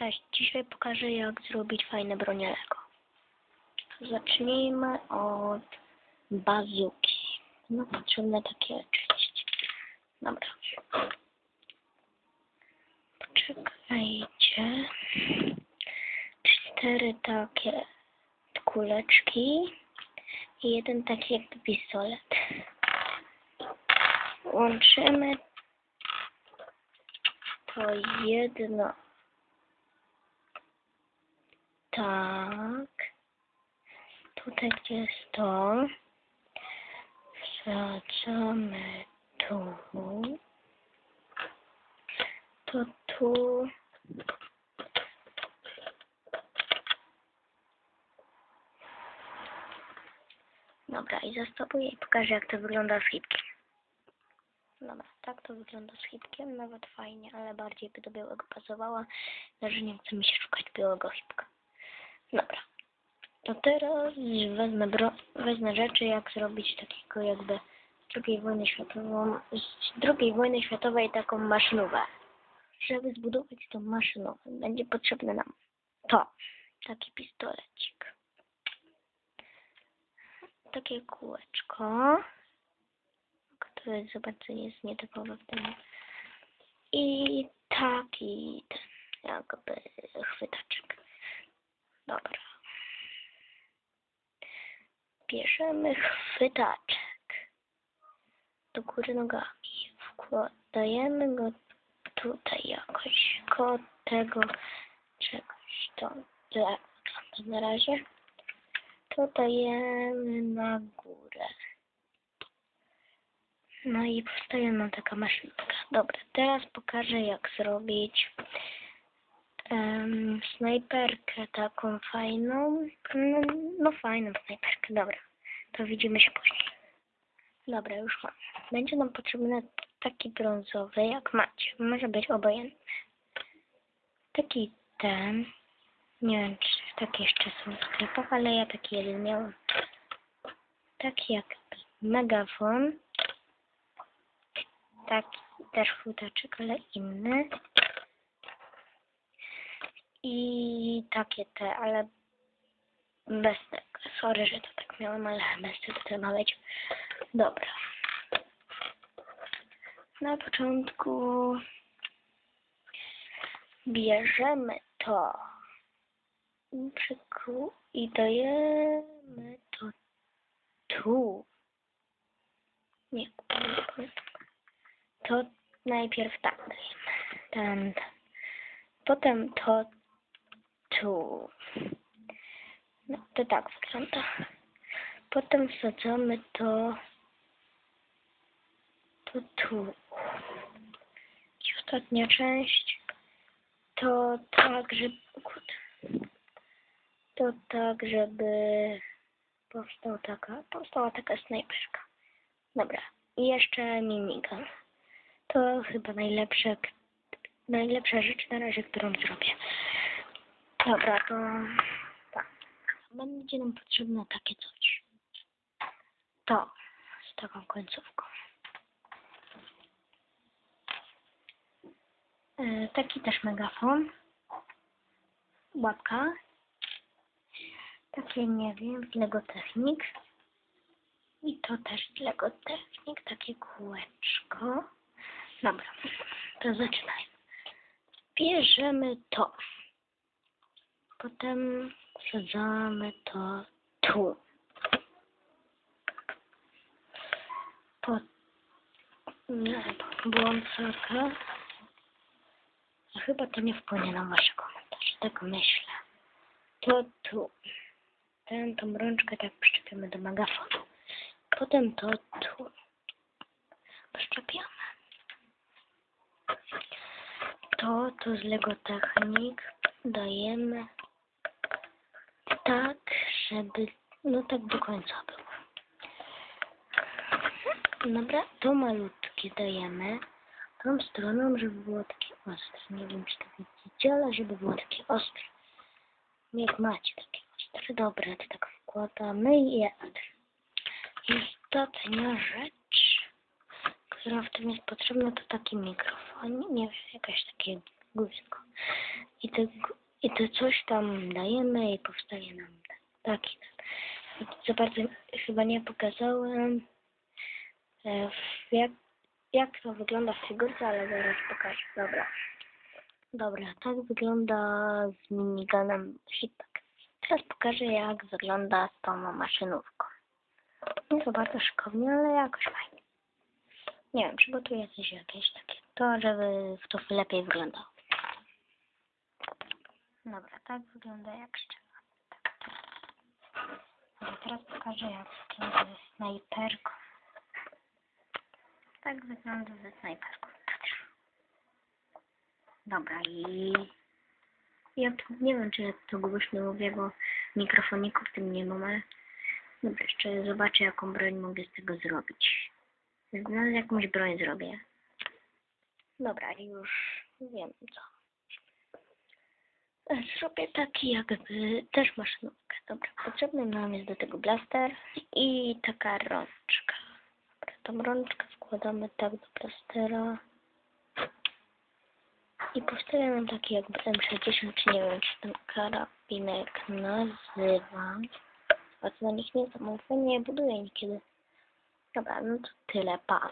Cześć, dzisiaj pokażę jak zrobić fajne bronie Lego. Zacznijmy od bazuki. No potrzebne takie oczywiście. Dobra. Poczekajcie. Cztery takie kuleczki i jeden taki jakby pistolet. Łączymy to jedno tak. Tutaj gdzie jest to. Wsadzamy tu. To tu. Dobra, i zastopuję i pokażę jak to wygląda z hipkiem. Dobra, tak to wygląda z hipkiem, nawet fajnie, ale bardziej by do białego pasowała, że nie chce mi się szukać białego hipka. Dobra. To teraz wezmę, bro, wezmę rzeczy, jak zrobić takiego jakby z II wojny światową, z wojny światowej taką maszynówę. Żeby zbudować tą maszynówę, będzie potrzebne nam to, taki pistolecik, takie kółeczko, które zobaczcie, jest nietypowe w tym, i taki jakby chwytaczek. Dobra. Bierzemy chwytaczek do góry nogami. Wkładajemy go tutaj jakoś koło tego czegoś. To wygląda na razie. To dajemy na górę. No i powstaje nam taka maszynka. Dobra, teraz pokażę jak zrobić um, snajperkę taką fajną. No, no fajną snajperkę, dobra. To widzimy się później. Dobra, już mam. Będzie nam potrzebny taki brązowy, jak macie. Może być obojętny. Taki ten. Nie wiem, czy takie jeszcze są w sklepach, ale ja taki jeden miałam. Taki jak megafon. Taki też chłotaczek, ale inny. I takie te, ale bez tego. Sorry, że to tak miałem, ale bez tego to ma być. Dobra. Na początku bierzemy to Przyku- i dajemy to tu. Nie. To najpierw tak dajemy. Tam, tam. Potem to tu. No, to tak wygląda. Potem wsadzamy to, to tu. I ostatnia część to tak, żeby, to tak, żeby powstał taka, powstała taka snajperka. Dobra. I jeszcze minigun. To chyba najlepsze, najlepsza rzecz na razie, którą zrobię. Dobra, to tak. Będzie nam potrzebne takie coś. To z taką końcówką. E, taki też megafon. Łapka. Takie, nie wiem, Lego Technik. I to też Lego Technik, takie kółeczko. Dobra, to zaczynajmy. Bierzemy to. Potem wsadzamy to tu. Po... Nie, włączaka. Chyba to nie wpłynie na wasze komentarze, tak myślę. To tu. Ten, tą rączkę tak przyczepimy do megafonu. Potem to tu. Przyczepiamy. To, to z Lego Technik dajemy żeby, no tak do końca było. Dobra, to malutkie dajemy tą stroną, żeby było takie ostre. Nie wiem, czy to widzicie, ale żeby było takie ostre. Jak macie takie ostre, dobra, to tak wkładamy i. I ostatnia rzecz, która w tym jest potrzebna, to taki mikrofon. Nie wiem, jakaś takie guziko. I to i to coś tam dajemy i powstaje nam taki. Za bardzo chyba nie pokazałem, e, jak, jak to wygląda w figurce, ale zaraz pokażę. Dobra. Dobra, tak wygląda z miniganem Shitpack. Teraz pokażę, jak wygląda z tą maszynówką. Nie bardzo szykownie, ale jakoś fajnie. Nie wiem, przygotuję coś jakieś takie, to żeby w to lepiej wyglądało. Dobra, tak wygląda jak szczela. Dobra, teraz pokażę jak wygląda ze snajperką. Tak wygląda ze snajperką. Dobra i... Ja tu nie wiem, czy ja to głośno mówię, bo mikrofoniku w tym nie mam, ale... Dobra, jeszcze zobaczę, jaką broń mogę z tego zrobić. No, jakąś broń zrobię. Dobra, już wiem co. Zrobię taki jakby też maszynówkę. Dobra, potrzebny nam jest do tego blaster i taka rączka. Dobra, tą rączkę wkładamy tak do blastera. I powstaje nam taki jakby M60, czy nie wiem, czy ten karabinek nazywa. A co na nich nie bo nie buduję niekiedy. Dobra, no to tyle, pa.